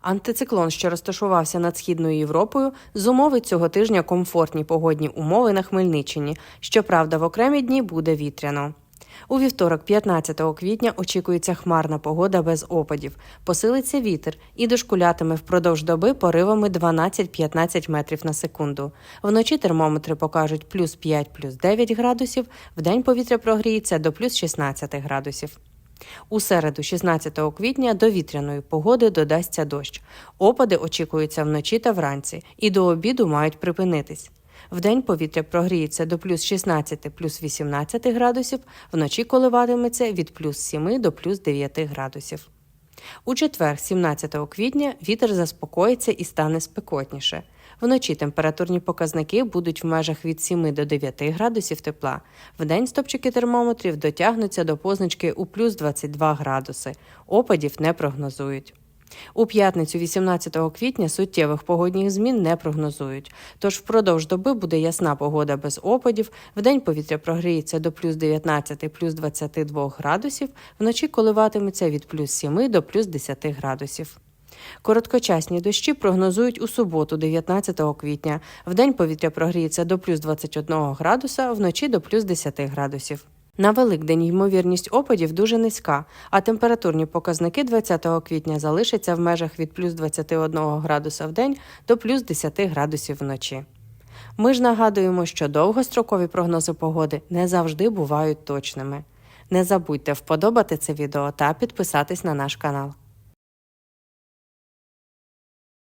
Антициклон, що розташувався над східною Європою, зумовить цього тижня комфортні погодні умови на Хмельниччині. Щоправда, в окремі дні буде вітряно. У вівторок, 15 квітня, очікується хмарна погода без опадів. Посилиться вітер і дошкулятиме впродовж доби поривами 12-15 метрів на секунду. Вночі термометри покажуть плюс 5, плюс 9 градусів, вдень повітря прогріється до плюс 16 градусів. У середу, 16 квітня, до вітряної погоди додасться дощ. Опади очікуються вночі та вранці, і до обіду мають припинитись. Вдень повітря прогріється до плюс 16 плюс 18 градусів, вночі коливатиметься від плюс 7 до плюс 9 градусів. У четвер, 17 квітня, вітер заспокоїться і стане спекотніше. Вночі температурні показники будуть в межах від 7 до 9 градусів тепла. Вдень стопчики термометрів дотягнуться до позначки у плюс 22 градуси. Опадів не прогнозують. У п'ятницю, 18 квітня, суттєвих погодних змін не прогнозують. Тож впродовж доби буде ясна погода без опадів. Вдень повітря прогріється до плюс 19 плюс 22 градусів, вночі коливатиметься від плюс 7 до плюс 10 градусів. Короткочасні дощі прогнозують у суботу, 19 квітня. Вдень повітря прогріється до плюс 21 градуса, вночі до плюс 10 градусів. На Великдень ймовірність опадів дуже низька, а температурні показники 20 квітня залишаться в межах від плюс 21 градуса в день до плюс 10 градусів вночі. Ми ж нагадуємо, що довгострокові прогнози погоди не завжди бувають точними. Не забудьте вподобати це відео та підписатись на наш канал.